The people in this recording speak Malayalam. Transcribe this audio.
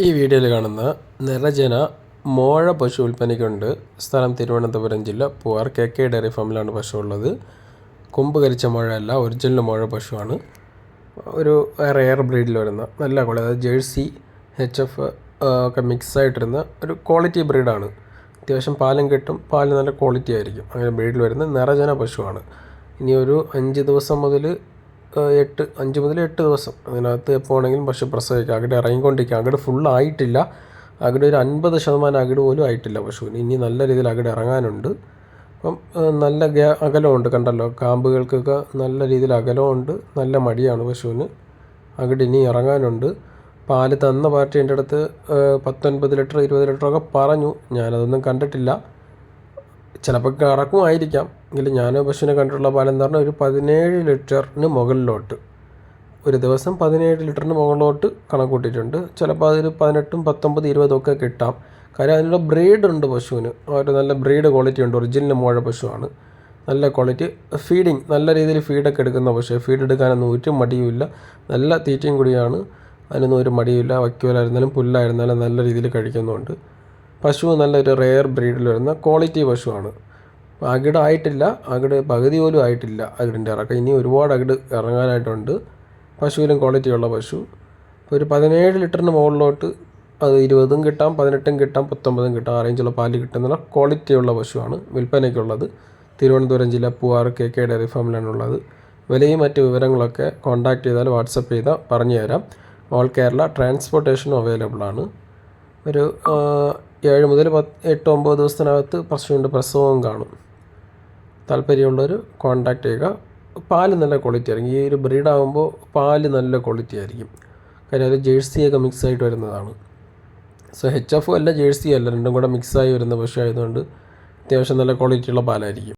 ഈ വീഡിയോയിൽ കാണുന്ന നിറജന മോഴ പശു വിൽപ്പനയ്ക്കുണ്ട്. സ്ഥലം തിരുവനന്തപുരം ജില്ല പൂവാർ. കെ കെ ഡയറി ഫാമിലാണ് പശു ഉള്ളത്. കൊമ്പ് കരിച്ച മോഴയല്ല ഒറിജിനൽ മോഴ പശുവാണ്. ഒരു റെയർ ബ്രീഡിൽ വരുന്ന നല്ല ക്വാളിറ്റി അതായത് ജേഴ്സി എച്ച് എഫ് ഒക്കെ മിക്സ് ആയിട്ടിരുന്ന ഒരു ക്വാളിറ്റി ബ്രീഡാണ് അത്യാവശ്യം പാലും കിട്ടും പാൽ നല്ല ക്വാളിറ്റി ആയിരിക്കും. അങ്ങനെ ബ്രീഡിൽ വരുന്ന നിറജന പശുവാണ്. ഇനി ഒരു അഞ്ച് ദിവസം മുതൽ എട്ട് അഞ്ച് മുതൽ എട്ട് ദിവസം അതിനകത്ത് എപ്പോൾ പക്ഷേ പ്രസവിക്കാം. അകിട് ഇറങ്ങിക്കൊണ്ടിരിക്കുക. അകിട് ഫുൾ ആയിട്ടില്ല. അകിട് ഒരു അൻപത് ശതമാനം അകിട് പോലും ആയിട്ടില്ല പശുവിന് ഇനി നല്ല രീതിയിൽ അകിട് ഇറങ്ങാനുണ്ട്. അപ്പം നല്ല ഗ്യാ അകലമുണ്ട് കണ്ടല്ലോ. കാമ്പുകൾക്കൊക്കെ നല്ല രീതിയിൽ അകലമുണ്ട്. നല്ല മടിയാണ് പശുവിന്. അകിട് ഇനി ഇറങ്ങാനുണ്ട്. പാൽ തന്ന പാർട്ടി എന്റെ അടുത്ത് പത്തൊൻപത് ലിറ്റർ ഇരുപത് ലിറ്ററൊക്കെ പറഞ്ഞു. ഞാനതൊന്നും കണ്ടിട്ടില്ല. ചിലപ്പോൾ കറക്കുമായിരിക്കാം. എങ്കിലും ഞാൻ പശുവിനെ കണ്ടിട്ടുള്ള പാലെന്ന് പറഞ്ഞാൽ ഒരു പതിനേഴ് ലിറ്ററിന് മുകളിലോട്ട്. ഒരു ദിവസം പതിനേഴ് ലിറ്ററിന് മുകളിലോട്ട് കണക്ക് കൂട്ടിയിട്ടുണ്ട്. ചിലപ്പോൾ അതിൽ പതിനെട്ടും പത്തൊമ്പത് ഇരുപതും ഒക്കെ കിട്ടാം. കാര്യം അതിനുള്ള ബ്രീഡ് ഉണ്ട് പശുവിന്. ഒരു നല്ല ബ്രീഡ് ക്വാളിറ്റി ഉണ്ട്. ഒറിജിനൽ മോഴ പശുവാണ്. നല്ല ക്വാളിറ്റി ഫീഡിങ് നല്ല രീതിയിൽ ഫീഡൊക്കെ എടുക്കുന്ന പശു ഫീഡ് എടുക്കാനൊന്നും ഒരു മടിയുമില്ല. നല്ല തീറ്റയും കൂടിയാണ്. അതിനൊന്നും ഒരു മടിയില്ല വയ്ക്കോലായിരുന്നാലും പുല്ലായിരുന്നാലും നല്ല രീതിയിൽ കഴിക്കുന്നുണ്ട് പശു നല്ലൊരു റെയർ ബ്രീഡിൽ വരുന്ന ക്വാളിറ്റി പശുവാണ്. അകിട് ആയിട്ടില്ല അകിട് പകുതി പോലും ആയിട്ടില്ല അകിടിന്റെ ഇറക്കം ഇനി ഒരുപാട് അകിട് ഇറങ്ങാനായിട്ടുണ്ട്. പശുവിലും ക്വാളിറ്റിയുള്ള പശു. ഇപ്പോൾ ഒരു പതിനേഴ് ലിറ്ററിന് മുകളിലോട്ട് അത് ഇരുപതും കിട്ടാം പതിനെട്ടും കിട്ടാം പത്തൊമ്പതും കിട്ടാം ആ റേഞ്ചുള്ള പാൽ കിട്ടുന്ന ക്വാളിറ്റിയുള്ള പശുവാണ് വിൽപ്പനയ്ക്കുള്ളത്. തിരുവനന്തപുരം ജില്ല പൂവാർ കെ കെ ഡയറി ഫാമിലാണുള്ളത് വിലയും മറ്റ് വിവരങ്ങളൊക്കെ കോൺടാക്റ്റ് ചെയ്താൽ വാട്സപ്പ് ചെയ്താൽ പറഞ്ഞു തരാം ഓൾ കേരള ട്രാൻസ്പോർട്ടേഷനും അവൈലബിൾ ആണ്. ഒരു ഏഴ് മുതൽ പത്ത് എട്ട് ഒമ്പത് ദിവസത്തിനകത്ത് പശുവിന്റെ പ്രസവവും കാണും. താല്പര്യമുള്ളവർ കോണ്ടാക്റ്റ് ചെയ്യുക. പാൽ നല്ല ക്വാളിറ്റി ആയിരിക്കും. ഈ ഒരു ബ്രീഡ് ആകുമ്പോൾ പാൽ നല്ല ക്വാളിറ്റി ആയിരിക്കും. കാര്യം അത് ജേഴ്സിയൊക്കെ മിക്സ് ആയിട്ട് വരുന്നതാണ്. സോ എച്ച് എഫ് അല്ല ജേഴ്സി അല്ല രണ്ടും കൂടെ മിക്സായി വരുന്ന പശു ആയതുകൊണ്ട് അത്യാവശ്യം നല്ല ക്വാളിറ്റിയുള്ള പാലായിരിക്കും.